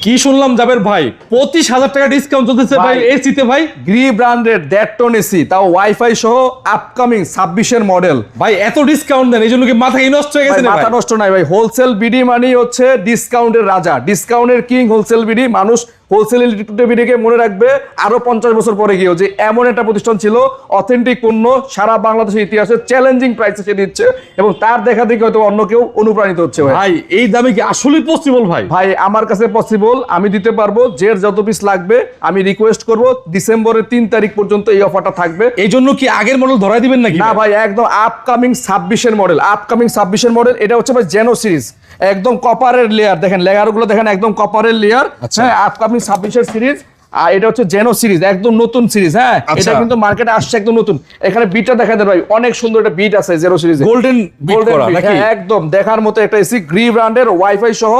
কি শুনলাম জাবের ভাই? পঁচিশ হাজার টাকা ডিসকাউন্ট চলতেছে ভাই এসি এসিতে ভাই। গ্রি ব্র্যান্ডের দেড় টন এসি তাও ওয়াইফাই সহ আপকামিং ছাব্বিশের মডেল ভাই এত ডিসকাউন্ট দেন এই জন্য কি মাথা নষ্ট হয়ে গেছে মাথা নষ্ট নাই ভাই হোলসেল বিডি মানেই হচ্ছে ডিসকাউন্টের রাজা। ডিসকাউন্টের কিং হোলসেল বিডি মানুষ হোলসেল বিডিকে মনে রাখবে আরও পঞ্চাশ বছর পরে গিয়েও যে এমন একটা প্রতিষ্ঠান ছিল অথেন্টিক পণ্য সারা বাংলাদেশের ইতিহাসে চ্যালেঞ্জিং প্রাইসে সে দিচ্ছে এবং তার দেখা দেখে হয়তো অন্য কেউ অনুপ্রাণিত হচ্ছে ভাই। এই দামে কি আসলে পসিবল ভাই? ভাই আমার কাছে পসিবল আমি দিতে পারব যে যত পিস লাগবে আমি রিকোয়েস্ট করব ডিসেম্বরের তিন তারিখ পর্যন্ত এই অফারটা থাকবে। এই জন্য কি আগের মডেল ধরাই দিবেন নাকি না ভাই? একদম আপকামিং ছাব্বিশের মডেল আপকামিং ছাব্বিশের মডেল এটা হচ্ছে ভাই জেনো সিরিজ একদম কপারের লেয়ার দেখেন লেয়ারগুলো দেখেন একদম কপারের লেয়ার আচ্ছা। হ্যাঁ আপকামিং ছাব্বিশের সিরিজ আর এটা হচ্ছে জেনো সিরিজ একদম নতুন সিরিজ হ্যাঁ? আচ্ছা। এটা কিন্তু মার্কেটে আসছে একদম নতুন। এখানে বিটটা দেখা ভাই অনেক সুন্দর একটা বিট আছে জেনো সিরিজে। গোল্ডেন হ্যাঁ, একদম। দেখার মতো একটা এসি গ্রি ব্র্যান্ডের ওয়াইফাই সহ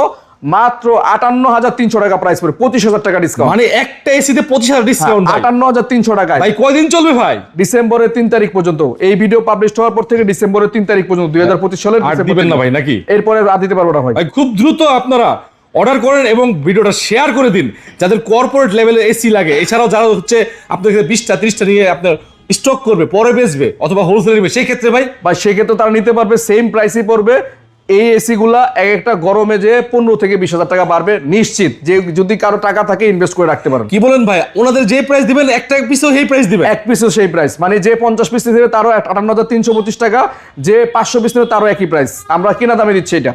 মাত্র আটান্ন হাজার তিনশো টাকা প্রাইস পড়ে পঁচিশ হাজার টাকা ডিসকাউন্ট মানে একটা এসিতে পঁচিশ হাজার ডিসকাউন্ট আটান্ন হাজার তিনশো টাকায়। ভাই কয়দিন চলবে ভাই? ডিসেম্বরের তিন তারিখ পর্যন্ত। এই ভিডিও পাবলিশ হওয়ার পর থেকে ডিসেম্বরের তিন তারিখ পর্যন্ত দুই হাজার পঁচিশ সালের দিবেন না ভাই নাকি? এরপরে আর দিতে পারব না ভাই খুব দ্রুত আপনারা অর্ডার করেন এবং ভিডিওটা শেয়ার করে দিন। যাদের কর্পোরেট লেভেলে এসি লাগে এছাড়াও যারা হচ্ছে আপনার কাছে বিশটা ত্রিশটা নিয়ে আপনার স্টক করবে পরে বেচবে অথবা হোলসেল নেবে সেই ক্ষেত্রে ভাই বা সেক্ষেত্রে তারা নিতে পারবে সেম প্রাইসই পড়বে। এই এসি গুলা এক একটা গরমে যে পনেরো থেকে বিশ হাজার টাকা বাড়বে নিশ্চিত যে যদি কারও টাকা থাকে ইনভেস্ট করে রাখতে পারেন। কি বলেন ভাই? ওনাদের যে প্রাইস দিবেন একটা পিসও সেই প্রাইস দিবেন। এক পিসও সেই প্রাইস মানে যে পঞ্চাশ পিস নেবে তারও আটান্ন হাজার তিনশো পঁচিশ টাকা যে পাঁচশো পিস নেবে তারও একই প্রাইস আমরা কিনা দামে দিচ্ছি এটা।